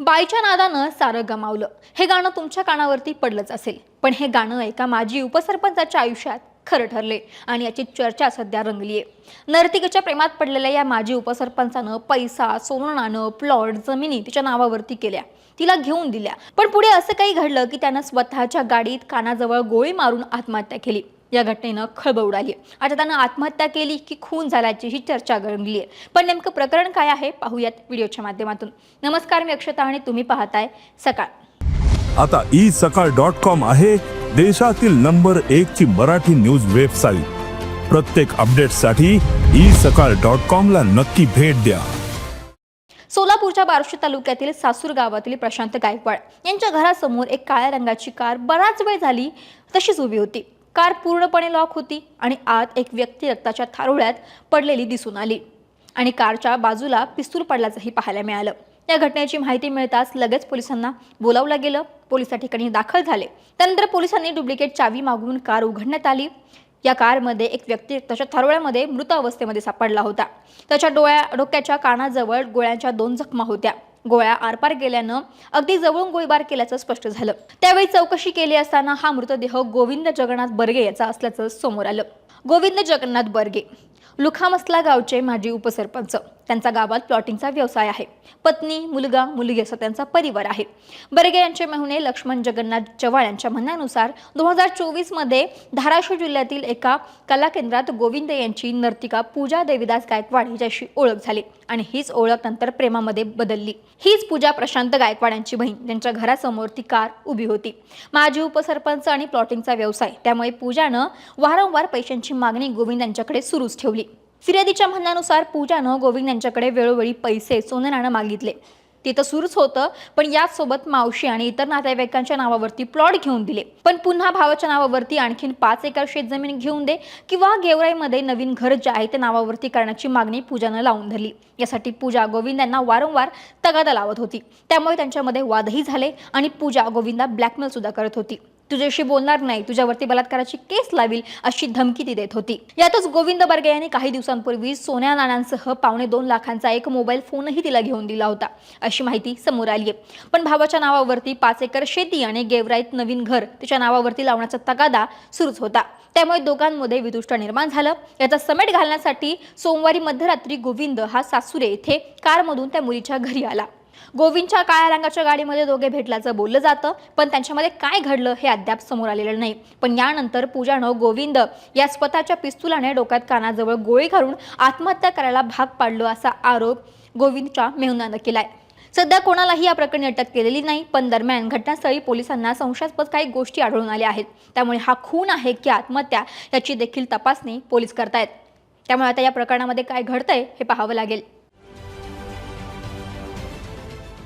बाईच्या नादानं सारं गमावलं. हे गाणं तुमच्या कानावरती पडलंच असेल. पण हे गाणं एका माजी उपसरपंचाच्या आयुष्यात खरं ठरले आणि याची चर्चा सध्या रंगली आहे नर्तिकेच्या प्रेमात पडलेल्या या माजी उपसरपंचानं पैसा सोनं नाणं प्लॉट जमिनी तिच्या नावावरती केल्या. तिला घेऊन दिल्या. पण पुढे असं काही घडलं की त्यानं स्वतःच्या गाडीत कानाजवळ गोळी मारून आत्महत्या केली. या घटनेनं खळबळ उडाली आता त्यानं आत्महत्या केली की खून झाल्याची ही चर्चा गरंगली आहे. पण नेमकं प्रकरण काय आहे पाहूयात व्हिडिओच्या माध्यमातून. नमस्कार मी अक्षता आणि तुम्ही पाहताय सकाळ. आता ई सकाळ डॉट कॉम आहे देशातील नंबर एक ची मराठी न्यूज वेबसाईट. प्रत्येक अपडेटसाठी ई सकाळ डॉट कॉम ला नक्की भेट द्या. सोलापूरच्या बार्शी तालुक्यातील सासूर गावातील प्रशांत गायकवाड यांच्या घरासमोर एक काळ्या रंगाची कार बराच वेळ झाली तशीच उभी होती. कार पूर्णपणे लॉक होती आणि आत एक व्यक्ती रक्ताच्या थारोळ्यात पडलेली दिसून आली. आणि कारच्या बाजूला पिस्तूल पडल्याचंही पाहायला मिळालं. या घटनेची माहिती मिळताच लगेच पोलिसांना बोलावलं गेलं. पोलीस त्या ठिकाणी दाखल झाले. त्यानंतर पोलिसांनी डुप्लिकेट चावी मागवून कार उघडण्यात आली. या कारमध्ये एक व्यक्ती त्याच्या थारोळ्यामध्ये मृत अवस्थेमध्ये सापडला होता. त्याच्या डोळ्या डोक्याच्या कानाजवळ गोळ्यांच्या दोन जखमा होत्या. गोळ्या आरपार गेल्यानं अगदी जवळून गोळीबार केल्याचं स्पष्ट झालं. त्यावेळी चौकशी केली असताना हा मृतदेह गोविंद जगन्नाथ बर्गे याचा असल्याचं समोर आलं. गोविंद जगन्नाथ बर्गे लुखामसला गावचे माजी उपसरपंच. त्यांचा गावात प्लॉटिंगचा व्यवसाय आहे. पत्नी मुलगा मुलगी असा त्यांचा परिवार आहे. बर्गे यांचे मेहुणे लक्ष्मण जगन्नाथ चव्हाण यांच्या म्हणण्यानुसार दोन हजार चोवीसमध्ये धाराशिव जिल्ह्यातील एका कला केंद्रात गोविंद यांची नर्तिका पूजा देवीदास गायकवाड हिच्याशी ओळख झाली आणि हीच ओळख नंतर प्रेमामध्ये बदलली. हीच पूजा प्रशांत गायकवाड यांची बहीण त्यांच्या घरासमोर ती कार उभी होती. माजी उपसरपंच आणि प्लॉटिंगचा व्यवसाय त्यामुळे पूजानं वारंवार पैशांची मागणी गोविंद यांच्याकडे सुरूच ठेवली. फिर्यादीच्या म्हणण्यानुसार पूजानं गोविंद यांच्याकडे वेळोवेळी पैसे सोनं नाणं मागितले. ते तर सुरूच होतं पण याचसोबत मावशी आणि इतर नातेवाईकांच्या नावावरती प्लॉट घेऊन दिले. पण पुन्हा भावाच्या नावावरती आणखीन पाच एकर शेतजमीन घेऊन दे किंवा गेवराईमध्ये नवीन घर जे आहे ते नावावरती करण्याची मागणी पूजानं लावून धरली. यासाठी पूजा गोविंद यांना वारंवार तगादा लावत होती. त्यामुळे त्यांच्यामध्ये वादही झाले आणि पूजा गोविंदा ब्लॅकमेल सुद्धा करत होती. तुझ्याशी बोलणार नाही तुझ्यावरती बलात्काराची केस लावील अशी धमकी ती देत होती. यातच गोविंद बर्गे यांनी काही दिवसांपूर्वी सोन्या नाण्यांसह पावणे दोन लाखांचा एक मोबाईल फोनही तिला घेऊन दिला होता अशी माहिती समोर आली आहे. पण भावाच्या नावावरती पाच एकर शेती आणि गेवराईत नवीन घर तिच्या नावावरती लावण्याचा तगादा सुरूच होता. त्यामुळे दोघांमध्ये विदुष्ट निर्माण झालं. याचा समेट घालण्यासाठी सोमवारी मध्यरात्री गोविंद हा सासुरे येथे कारमधून त्या मुलीच्या घरी आला. गोविंदच्या काळ्या रंगाच्या गाडीमध्ये दोघे भेटल्याचं बोललं जातं पण त्यांच्यामध्ये काय घडलं हे अद्याप समोर आलेलं नाही. पण यानंतर पूजानं गोविंद या स्वतःच्या पिस्तुलाने डोक्यात कानाजवळ गोळी घालून आत्महत्या करायला भाग पाडलो असा आरोप गोविंदच्या मेहुनानं केलाय. सध्या कोणालाही या प्रकरणी अटक केलेली नाही पण दरम्यान घटनास्थळी पोलिसांना संशयास्पद काही गोष्टी आढळून आल्या आहेत. त्यामुळे हा खून आहे की आत्महत्या याची देखील तपासणी पोलीस करतायत. त्यामुळे आता या प्रकरणामध्ये काय घडतंय हे पाहावं लागेल.